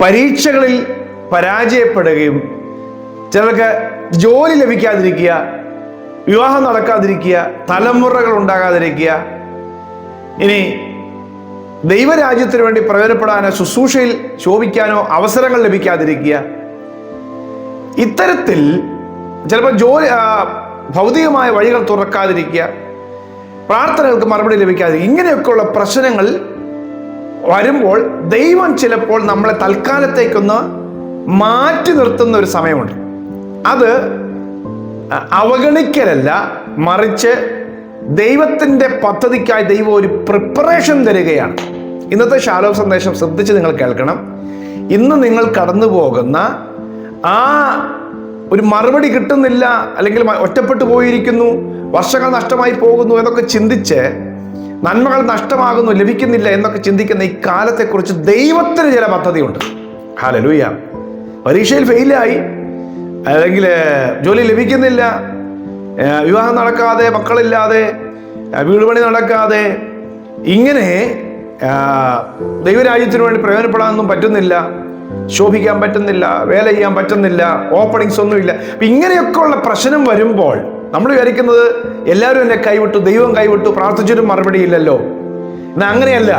പരീക്ഷകളിൽ പരാജയപ്പെടുകയും ചിലർക്ക് ജോലി ലഭിക്കാതിരിക്കുക വിവാഹം നടക്കാതിരിക്കുക തലമുറകൾ ഉണ്ടാകാതിരിക്കുക. ഇനി ദൈവരാജ്യത്തിന് വേണ്ടി പ്രയോജനപ്പെടാനോ ശുശ്രൂഷയിൽ ശോഭിക്കാനോ അവസരങ്ങൾ ലഭിക്കാതിരിക്കുക. ഇത്തരത്തിൽ ചിലപ്പോൾ ജോലി ഭൗതികമായ വഴികൾ തുറക്കാതിരിക്കുക പ്രാർത്ഥനകൾക്ക് മറുപടി ലഭിക്കാതിരിക്കുക. ഇങ്ങനെയൊക്കെയുള്ള പ്രശ്നങ്ങൾ വരുമ്പോൾ ദൈവം ചിലപ്പോൾ നമ്മളെ തൽക്കാലത്തേക്കൊന്ന് മാറ്റി നിർത്തുന്ന ഒരു സമയമുണ്ട്. അത് അവഗണിക്കലല്ല മറിച്ച് ദൈവത്തിന്റെ പദ്ധതിക്കായി ദൈവം ഒരു പ്രിപ്പറേഷൻ തരികയാണ്. ഇന്നത്തെ ശാലോ സന്ദേശം ശ്രദ്ധിച്ച് നിങ്ങൾ കേൾക്കണം. ഇന്ന് നിങ്ങൾ കടന്നു പോകുന്ന ആ ഒരു മറുപടി കിട്ടുന്നില്ല അല്ലെങ്കിൽ ഒറ്റപ്പെട്ടു പോയിരിക്കുന്നു വർഷങ്ങൾ നഷ്ടമായി പോകുന്നു എന്നൊക്കെ ചിന്തിച്ച് നന്മകൾ നഷ്ടമാകുന്നു ലഭിക്കുന്നില്ല എന്നൊക്കെ ചിന്തിക്കുന്ന ഈ കാലത്തെക്കുറിച്ച് ദൈവത്തിന് ചില പദ്ധതിയുണ്ട്. ഹാലലൂയ പരീക്ഷയിൽ ഫെയിലായി അല്ലെങ്കിൽ ജോലി ലഭിക്കുന്നില്ല. വിവാഹം നടക്കാതെ മക്കളില്ലാതെ വീട് പണി നടക്കാതെ. ഇങ്ങനെ ദൈവരാജ്യത്തിനു വേണ്ടി പ്രയോജനപ്പെടാനൊന്നും പറ്റുന്നില്ല. ശോഭിക്കാൻ പറ്റുന്നില്ല വേല ചെയ്യാൻ പറ്റുന്നില്ല ഓപ്പണിങ്സ് ഒന്നുമില്ല. ഇങ്ങനെയൊക്കെ ഇങ്ങനെയൊക്കെയുള്ള പ്രശ്നം വരുമ്പോൾ നമ്മൾ വിചാരിക്കുന്നത് എല്ലാവരും എന്നെ കൈവിട്ടു ദൈവം കൈവിട്ടു പ്രാർത്ഥിച്ചിട്ടും മറുപടി ഇല്ലല്ലോ. എന്നാൽ അങ്ങനെയല്ല.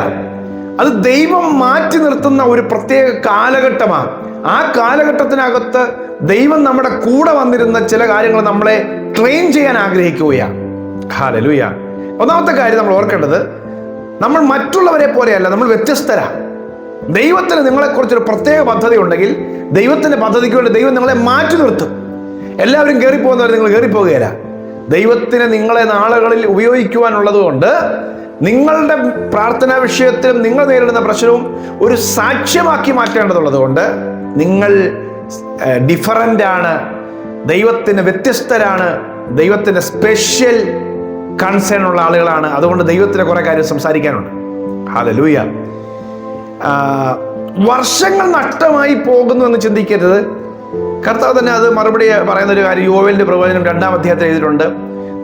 അത് ദൈവം മാറ്റി നിർത്തുന്ന ഒരു പ്രത്യേക കാലഘട്ടമാണ് ആ കാലഘട്ടത്തിനകത്ത് ദൈവം നമ്മുടെ കൂടെ വന്നിരുന്ന ചില കാര്യങ്ങൾ നമ്മളെ ട്രെയിൻ ചെയ്യാൻ ആഗ്രഹിക്കുകയാണ് ഒന്നാമത്തെ കാര്യം നമ്മൾ ഓർക്കേണ്ടത് നമ്മൾ മറ്റുള്ളവരെ പോലെയല്ല നമ്മൾ വ്യത്യസ്തരാ. ദൈവത്തിന് നിങ്ങളെക്കുറിച്ചൊരു പ്രത്യേക പദ്ധതി ഉണ്ടെങ്കിൽ ദൈവത്തിന്റെ പദ്ധതിക്ക് വേണ്ടി ദൈവം നിങ്ങളെ മാറ്റി നിർത്തും. എല്ലാവരും കയറിപ്പോകുന്നവർ നിങ്ങൾ കയറിപ്പോകുകയില്ല ദൈവത്തിന് നിങ്ങളെ നാളുകളിൽ ഉപയോഗിക്കുവാനുള്ളത് കൊണ്ട് നിങ്ങളുടെ പ്രാർത്ഥനാ വിഷയത്തിലും നിങ്ങൾ നേരിടുന്ന പ്രശ്നവും ഒരു സാക്ഷ്യമാക്കി മാറ്റേണ്ടതുള്ളത് കൊണ്ട് നിങ്ങൾ ഡിഫറന്റ് ആണ്. ദൈവത്തിന് വ്യത്യസ്തരാണ്. ദൈവത്തിന് സ്പെഷ്യൽ കൺസേൺ ഉള്ള ആളുകളാണ്. അതുകൊണ്ട് ദൈവത്തിന് കുറേ കാര്യം സംസാരിക്കാനുണ്ട്. ഹാലലൂയ വർഷങ്ങൾ നഷ്ടമായി പോകുന്നു എന്ന് ചിന്തിക്കരുത്. കർത്താവ് തന്നെ അത് മറുപടി പറയുന്ന ഒരു കാര്യം യുവവേലിന്റെ പ്രവചനം രണ്ടാം അധ്യായത്തിൽ എഴുതിയിട്ടുണ്ട്.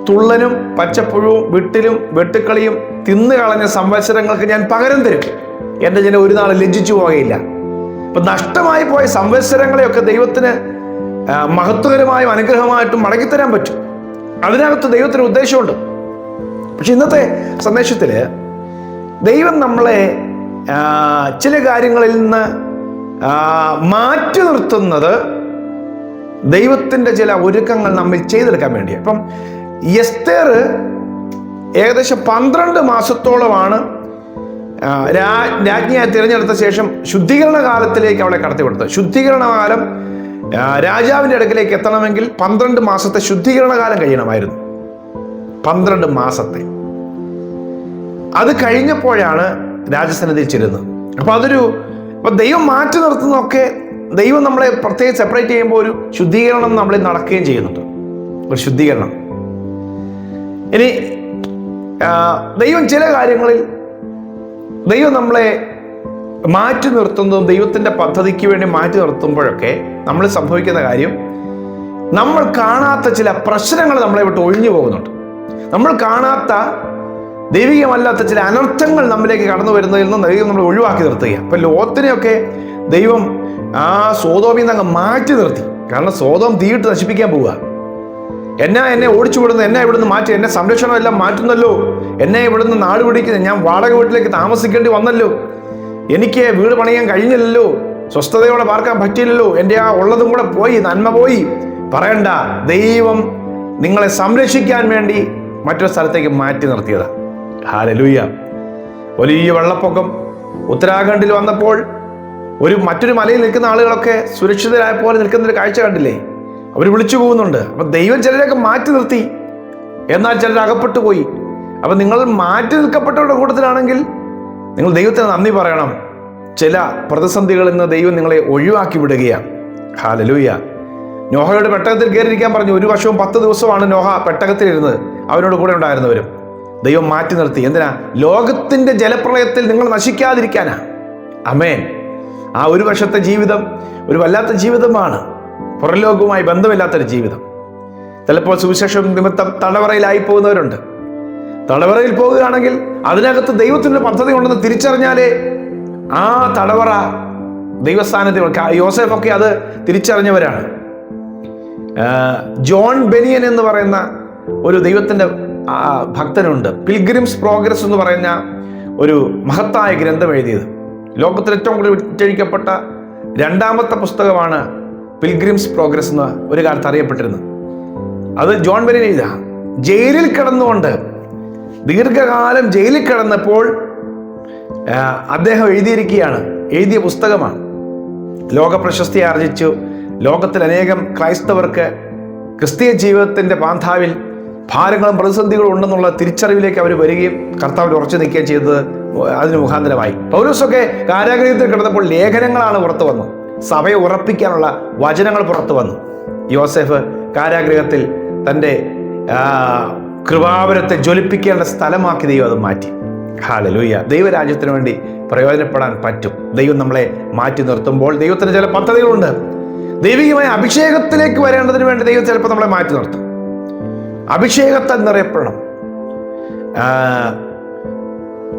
തുള്ളനും പച്ചപ്പുഴവും വിട്ടിലും വെട്ടുക്കളിയും തിന്നു കളഞ്ഞ സംവത്സരങ്ങൾക്ക് ഞാൻ പകരം തരും. എന്റെ ജനം ഒരു നാൾ ലജ്ജിച്ചു പോകയില്ല. അപ്പൊ നഷ്ടമായി പോയ സംവത്സരങ്ങളെയൊക്കെ ദൈവത്തിന് മഹത്വകരമായും അനുഗ്രഹമായിട്ടും മടക്കിത്തരാൻ പറ്റും. അതിനകത്ത് ദൈവത്തിന് ഉദ്ദേശമുണ്ട്. പക്ഷെ ഇന്നത്തെ സന്ദേശത്തിൽ ദൈവം നമ്മളെ ചില കാര്യങ്ങളിൽ നിന്ന് മാറ്റി നിർത്തുന്നത് ദൈവത്തിന്റെ ചില ഒരുക്കങ്ങൾ നമ്മൾ ചെയ്തെടുക്കാൻ വേണ്ടിയാണ് അപ്പം എസ്തേർ ഏകദേശം പന്ത്രണ്ട് മാസത്തോളമാണ് രാജ്ഞിയായി തിരഞ്ഞെടുത്ത ശേഷം ശുദ്ധീകരണ കാലത്തിലേക്ക് അവളെ കടത്തിവിടുന്നത് ശുദ്ധീകരണ കാലം രാജാവിന്റെ അടുക്കിലേക്ക് എത്തണമെങ്കിൽ പന്ത്രണ്ട് മാസത്തെ ശുദ്ധീകരണ കാലം കഴിയണമായിരുന്നു. പന്ത്രണ്ട് മാസത്തെ. അത് കഴിഞ്ഞപ്പോഴാണ് രാജസന്നിധിയിൽ ചെല്ലുന്നത് അപ്പൊ അതൊരു അപ്പൊ ദൈവം മാറ്റി നിർത്തുന്നതൊക്കെ ദൈവം നമ്മളെ പ്രത്യേകം സെപ്പറേറ്റ് ചെയ്യുമ്പോൾ ഒരു ശുദ്ധീകരണം നമ്മളിൽ നടക്കുകയും ചെയ്യുന്നുണ്ട്. ഒരു ശുദ്ധീകരണം. ഇനി ദൈവം ചില കാര്യങ്ങളിൽ ദൈവം നമ്മളെ മാറ്റി നിർത്തുന്നതും ദൈവത്തിന്റെ പദ്ധതിക്ക് വേണ്ടി മാറ്റി നിർത്തുമ്പോഴൊക്കെ നമ്മൾ സംഭവിക്കുന്ന കാര്യം നമ്മൾ കാണാത്ത ചില പ്രശ്നങ്ങൾ നമ്മളെ വിട്ട് ഒഴിഞ്ഞു പോകുന്നുണ്ട്. നമ്മൾ കാണാത്ത ദൈവികമല്ലാത്ത ചില അനർത്ഥങ്ങൾ നമ്മിലേക്ക് കടന്നു വരുന്നതിൽ നിന്ന് ദൈവം നമ്മൾ ഒഴിവാക്കി നിർത്തുക അപ്പം ലോത്തിനെയൊക്കെ ദൈവം ആ സോതോമിൽ നിന്ന് അങ്ങ് മാറ്റി നിർത്തി. കാരണം സോതോം തീയിട്ട് നശിപ്പിക്കാൻ പോവുക. എന്നെ എന്നെ ഓടിച്ചു വിടുന്നു എന്നെ ഇവിടുന്ന് മാറ്റി എന്നെ സംരക്ഷണം എല്ലാം മാറ്റുന്നല്ലോ. എന്നെ ഇവിടുന്ന് നാട് പിടിക്കുന്നു ഞാൻ വാടക വീട്ടിലേക്ക് താമസിക്കേണ്ടി വന്നല്ലോ. എനിക്ക് വീട് പണിയാൻ കഴിഞ്ഞില്ലല്ലോ. സ്വസ്ഥതയോടെ പാർക്കാൻ പറ്റിയില്ലല്ലോ. എന്റെ ആ ഉള്ളതും കൂടെ പോയി നന്മ പോയി. പറയണ്ട ദൈവം നിങ്ങളെ സംരക്ഷിക്കാൻ വേണ്ടി മറ്റൊരു സ്ഥലത്തേക്ക് മാറ്റി നിർത്തിയതാ. ഹാലലൂയ. വലിയ വെള്ളപ്പൊക്കം ഉത്തരാഖണ്ഡിൽ വന്നപ്പോൾ ഒരു മറ്റൊരു മലയിൽ നിൽക്കുന്ന ആളുകളൊക്കെ സുരക്ഷിതരായ പോലെ നിൽക്കുന്ന ഒരു കാഴ്ച കണ്ടില്ലേ? അവർ വിളിച്ചു പോകുന്നുണ്ട്. അപ്പം ദൈവം ചിലരൊക്കെ മാറ്റി നിർത്തി. എന്നാൽ ചിലർ അകപ്പെട്ടു പോയി. അപ്പം നിങ്ങൾ മാറ്റി നിൽക്കപ്പെട്ടവരുടെ കൂട്ടത്തിലാണെങ്കിൽ നിങ്ങൾ ദൈവത്തിന് നന്ദി പറയണം. ചില പ്രതിസന്ധികളിൽ നിന്ന് ദൈവം നിങ്ങളെ ഒഴിവാക്കി വിടുകയാണ് ഹാലലൂയ നോഹയുടെ പെട്ടകത്തിൽ കയറിയിരിക്കാൻ പറഞ്ഞു. ഒരു വർഷവും പത്ത് ദിവസമാണ് നോഹ പെട്ടകത്തിലിരുന്നത്. അവനോട് കൂടെ ഉണ്ടായിരുന്നവരും. ദൈവം മാറ്റി നിർത്തി. എന്തിനാ? ലോകത്തിന്റെ ജലപ്രളയത്തിൽ നിങ്ങൾ നശിക്കാതിരിക്കാനാ. അമേൻ ആ ഒരു വർഷത്തെ ജീവിതം ഒരു വല്ലാത്ത ജീവിതമാണ്. പുറലോകവുമായി ബന്ധമില്ലാത്തൊരു ജീവിതം. ചിലപ്പോൾ സുവിശേഷം നിമിത്തം തടവറയിലായി പോകുന്നവരുണ്ട്. തടവറയിൽ പോവുകയാണെങ്കിൽ അതിനകത്ത് ദൈവത്തിന്റെ പദ്ധതി ഉണ്ടെന്ന് തിരിച്ചറിഞ്ഞാലേ ആ തടവറ ദൈവസ്ഥാനത്തിൽ യോസഫൊക്കെ അത് തിരിച്ചറിഞ്ഞവരാണ്. ജോൺ ബെനിയൻ എന്ന് പറയുന്ന ഒരു ദൈവത്തിന്റെ ഭക്തനുണ്ട്. പിൽഗ്രിംസ് പ്രോഗ്രസ് എന്ന് പറയുന്ന ഒരു മഹത്തായ ഗ്രന്ഥം എഴുതിയത്. ലോകത്തിൽ ഏറ്റവും കൂടുതൽ വിറ്റഴിക്കപ്പെട്ട രണ്ടാമത്തെ പുസ്തകമാണ് പിൽഗ്രിംസ് പ്രോഗ്രസ് എന്ന് ഒരു കാലത്ത് അറിയപ്പെട്ടിരുന്നത്. അത് ജോൺ ബെനിയൻ എഴുതാ ജയിലിൽ കിടന്നുകൊണ്ട് ദീർഘകാലം ജയിലിൽ കിടന്നപ്പോൾ അദ്ദേഹം എഴുതിയിരിക്കുകയാണ്. എഴുതിയ പുസ്തകമാണ്. ലോക പ്രശസ്തി ആർജിച്ചു. ലോകത്തിൽ അനേകം ക്രൈസ്തവർക്ക് ക്രിസ്തീയ ജീവിതത്തിന്റെ പാന്താവിൽ ഭാരങ്ങളും പ്രതിസന്ധികളും ഉണ്ടെന്നുള്ള തിരിച്ചറിവിലേക്ക് അവർ വരികയും കർത്താവിൽ ഉറച്ചു നിൽക്കുകയും ചെയ്തത് അതിന് മുഖാന്തരമായി. പൗരൂസൊക്കെ കാരാഗ്രഹത്തിൽ കിടന്നപ്പോൾ ലേഖനങ്ങളാണ് പുറത്തു വന്നത്. സഭയെ ഉറപ്പിക്കാനുള്ള വചനങ്ങൾ പുറത്തു വന്നു. യോസെഫ് കാരാഗ്രഹത്തിൽ തന്റെ കൃപാവരത്തെ ജ്വലിപ്പിക്കേണ്ട സ്ഥലമാക്കി ദൈവം അത് മാറ്റി. ഹാലലൂയ ദൈവരാജ്യത്തിന് വേണ്ടി പ്രയോജനപ്പെടാൻ പറ്റും. ദൈവം നമ്മളെ മാറ്റി നിർത്തുമ്പോൾ ദൈവത്തിന് ചില പദ്ധതികളുണ്ട്. ദൈവികമായ അഭിഷേകത്തിലേക്ക് വരേണ്ടതിന് വേണ്ടി ദൈവം ചിലപ്പോൾ നമ്മളെ മാറ്റി നിർത്തും. അഭിഷേകത്താൽ നിറയപ്പെടണം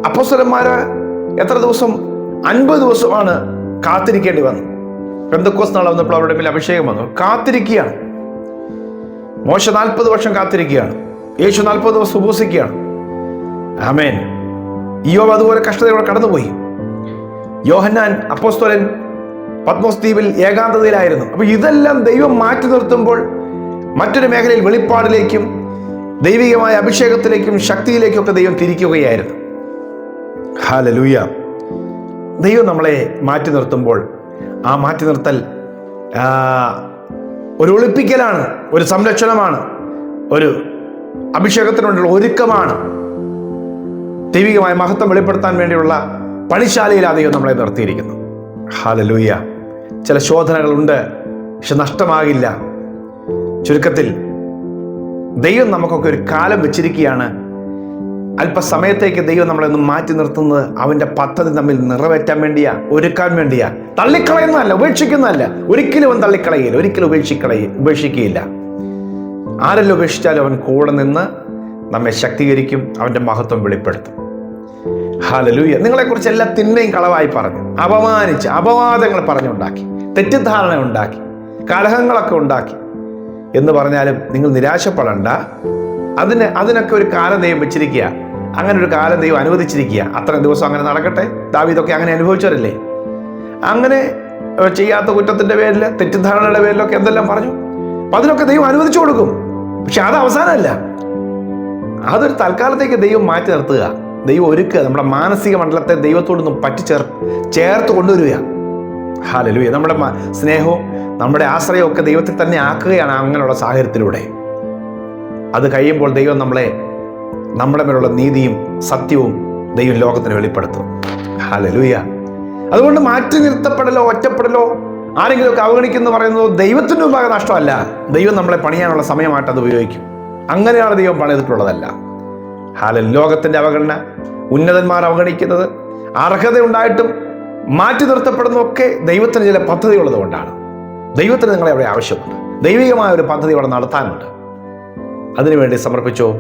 അപ്പസ്വരന്മാര് എത്ര ദിവസം? അൻപത് ദിവസമാണ് കാത്തിരിക്കേണ്ടി വന്നു പെന്തക്കോസ് നാളെ വന്നപ്പോൾ അവരുടെ മേൽ അഭിഷേകം വന്നു. കാത്തിരിക്കുകയാണ്. മോശ നാൽപ്പത് വർഷം കാത്തിരിക്കുകയാണ്. യേശു നാൽപ്പത് ദിവസം ഉപസിക്കുകയാണ്. ആമേൻ. ഇയോബ് അതുപോലെ കഷ്ടതയോടെ കടന്നുപോയി. യോഹന്നാൻ അപ്പോസ്തോലൻ പത്മോസ് ദ്വീപിൽ ഏകാന്തതയിലായിരുന്നു. അപ്പൊ ഇതെല്ലാം ദൈവം മാറ്റി നിർത്തുമ്പോൾ മറ്റൊരു മേഖലയിൽ വെളിപ്പാടിലേക്കും ദൈവികമായ അഭിഷേകത്തിലേക്കും ശക്തിയിലേക്കും ഒക്കെ ദൈവം തിരിക്കുകയായിരുന്നു. ഹാലലൂയ ദൈവം നമ്മളെ മാറ്റി നിർത്തുമ്പോൾ ആ മാറ്റി നിർത്തൽ ഒരു ഒളിപ്പിക്കലാണ് ഒരു സംരക്ഷണമാണ് ഒരു അഭിഷേകത്തിനുള്ള ഒരുക്കമാണ്. ദൈവികമായ മഹത്വം വെളിപ്പെടുത്താൻ വേണ്ടിയുള്ള പണിശാലയിൽ ദൈവം നമ്മളെ നിർത്തിയിരിക്കുന്നു ഹാലലൂയ ചില ശോധനകളുണ്ട് പക്ഷെ നഷ്ടമാകില്ല. ചുരുക്കത്തിൽ ദൈവം നമുക്കൊക്കെ ഒരു കാലം വെച്ചിരിക്കുകയാണ്. അല്പസമയത്തേക്ക് ദൈവം നമ്മളെ ഒന്ന് മാറ്റി നിർത്തുന്നത് അവന്റെ പദ്ധതി തമ്മിൽ നിറവേറ്റാൻ വേണ്ടിയാ ഒരുക്കാൻ വേണ്ടിയാ. തള്ളിക്കളയുന്നതല്ല ഉപേക്ഷിക്കുന്നതല്ല. ഒരിക്കലും അവൻ തള്ളിക്കളയില്ല ഒരിക്കലും ഉപേക്ഷിക്കളയ ഉപേക്ഷിക്കുകയില്ല. ആരെല്ലാം ഉപേക്ഷിച്ചാലും അവൻ കൂടെ നിന്ന് നമ്മെ ശക്തീകരിക്കും അവന്റെ മഹത്വം വെളിപ്പെടുത്തും. ഹാലലൂയ നിങ്ങളെക്കുറിച്ച് എല്ലാ തിന്മയും കളവായി പറഞ്ഞു അപമാനിച്ച് അപവാദങ്ങൾ പറഞ്ഞുണ്ടാക്കി തെറ്റിദ്ധാരണ ഉണ്ടാക്കി കലഹങ്ങളൊക്കെ ഉണ്ടാക്കി എന്ന് പറഞ്ഞാലും നിങ്ങൾ നിരാശപ്പെടണ്ട. അതിന് അതിനൊക്കെ ഒരു കാലം ദൈവം വെച്ചിരിക്കുക. അങ്ങനെ ഒരു കാലം ദൈവം അനുവദിച്ചിരിക്കുക. അത്രയും ദിവസം അങ്ങനെ നടക്കട്ടെ. ദാവീദൊക്കെ അങ്ങനെ അനുഭവിച്ചവരല്ലേ? അങ്ങനെ ചെയ്യാത്ത കുറ്റത്തിന്റെ പേരിൽ തെറ്റിദ്ധാരണയുടെ പേരിലൊക്കെ എന്തെല്ലാം പറഞ്ഞു? അപ്പൊ അതിനൊക്കെ ദൈവം അനുവദിച്ചു കൊടുക്കും. പക്ഷെ അത് അവസാനമല്ല. അതൊരു തൽക്കാലത്തേക്ക് ദൈവം മാറ്റി നിർത്തുക. ദൈവം ഒരുക്കുക. നമ്മുടെ മാനസിക മണ്ഡലത്തെ ദൈവത്തോടൊന്ന് പറ്റിച്ചേർ ചേർ ചേർത്ത് കൊണ്ടുവരിക. ഹാലലുയ. നമ്മുടെ സ്നേഹവും നമ്മുടെ ആശ്രയവും ഒക്കെ ദൈവത്തിൽ തന്നെ ആക്കുകയാണ് അങ്ങനെയുള്ള സാഹചര്യത്തിലൂടെ. അത് കഴിയുമ്പോൾ ദൈവം നമ്മളെ നമ്മുടെ മേലുള്ള നീതിയും സത്യവും ദൈവം ലോകത്തിന് വെളിപ്പെടുത്തും. ഹാലലുയ. അതുകൊണ്ട് മാറ്റി നിർത്തപ്പെടലോ ഒറ്റപ്പെടലോ ആരെങ്കിലുമൊക്കെ അവഗണിക്കുന്നു പറയുന്നത് ദൈവത്തിന്റെ മുമ്പാകെ നഷ്ടമല്ല. ദൈവം നമ്മളെ പണിയാനുള്ള സമയമായിട്ട് അത് ഉപയോഗിക്കും. അങ്ങനെയാണ് ദൈവം പണിതിട്ടുള്ളതല്ല. ഹാലൽ ലോകത്തിന്റെ അവഗണന ഉന്നതന്മാർ അവഗണിക്കുന്നത് അർഹത ഉണ്ടായിട്ടും മാറ്റി നിർത്തപ്പെടുന്നതൊക്കെ ദൈവത്തിന് ചില പദ്ധതിയുള്ളത് കൊണ്ടാണ്. ദൈവത്തിന് നിങ്ങളെ അവിടെ ആവശ്യമുണ്ട്. ദൈവികമായ ഒരു പദ്ധതി അവിടെ നടത്താനുണ്ട്. അതിനുവേണ്ടി സമർപ്പിച്ചോ?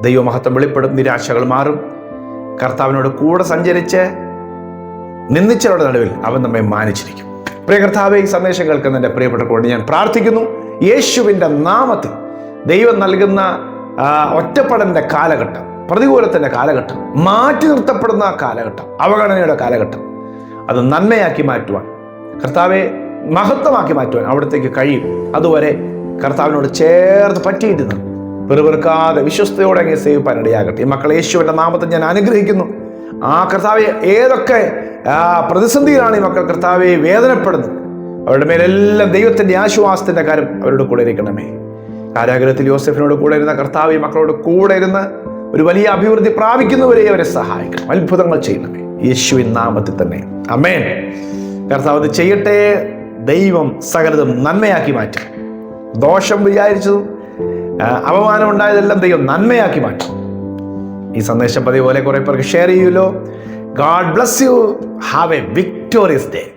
ദൈവമഹത്വം വെളിപ്പെടും നിരാശകൾ മാറും. കർത്താവിനോട് കൂടെ സഞ്ചരിച്ച് നിന്ദിച്ചവരുടെ നടുവിൽ അവൻ നമ്മെ മാനിച്ചിരിക്കും. പ്രിയ കർത്താവെ ഈ സന്ദേശം കേൾക്കുന്ന എന്റെ പ്രിയപ്പെട്ട കൂടെ ഞാൻ പ്രാർത്ഥിക്കുന്നു. യേശുവിന്റെ നാമത്തിൽ ദൈവം നൽകുന്ന ഒറ്റപ്പെടലിന്റെ കാലഘട്ടം പ്രതികൂലത്തിന്റെ കാലഘട്ടം മാറ്റി നിർത്തപ്പെടുന്ന കാലഘട്ടം അവഗണനയുടെ കാലഘട്ടം അത് നന്മയാക്കി മാറ്റുവാൻ കർത്താവെ മഹത്വമാക്കി മാറ്റുവാൻ അവിടത്തേക്ക് കഴിയും. അതുവരെ കർത്താവിനോട് ചേർന്ന് പറ്റിയിരുന്ന് പെറുപെറുക്കാതെ വിശ്വസ്തയോടെ അങ്ങ് സേവിപ്പാൻ ഇടയാകട്ടെ ഈ മക്കളെ യേശുവിന്റെ നാമത്തെ ഞാൻ അനുഗ്രഹിക്കുന്നു. ആ കർത്താവെ ഏതൊക്കെ പ്രതിസന്ധിയിലാണ് ഈ മക്കൾ കർത്താവെ വേദനപ്പെടുന്നത് അവരുടെ മേലെല്ലാം ദൈവത്തിന്റെ ആശ്വാസത്തിന്റെ കാര്യം അവരുടെ കൂടെ ഇരിക്കണമേ. കാരാഗ്രഹത്തിൽ യോസഫിനോട് കൂടെ ഇരുന്ന കർത്താവ് ഈ മക്കളോട് കൂടെ ഇരുന്ന് ഒരു വലിയ അഭിവൃദ്ധി പ്രാപിക്കുന്നവരെ അവരെ സഹായിക്കണം അത്ഭുതങ്ങൾ ചെയ്യണമേ യേശുവിൻ നാമത്തിൽ തന്നെ. അമേൻ കർത്താവ് അത് ചെയ്യട്ടെ. ദൈവം സകലതും നന്മയാക്കി മാറ്റും. ദോഷം വിചാരിച്ചതും അപമാനം ഉണ്ടായതെല്ലാം ദൈവം നന്മയാക്കി മാറ്റും. ഈ സന്ദേശം പതിവ് പോലെ കുറെ പേർക്ക് ഷെയർ ചെയ്യുമല്ലോ. God bless you. Have a victorious day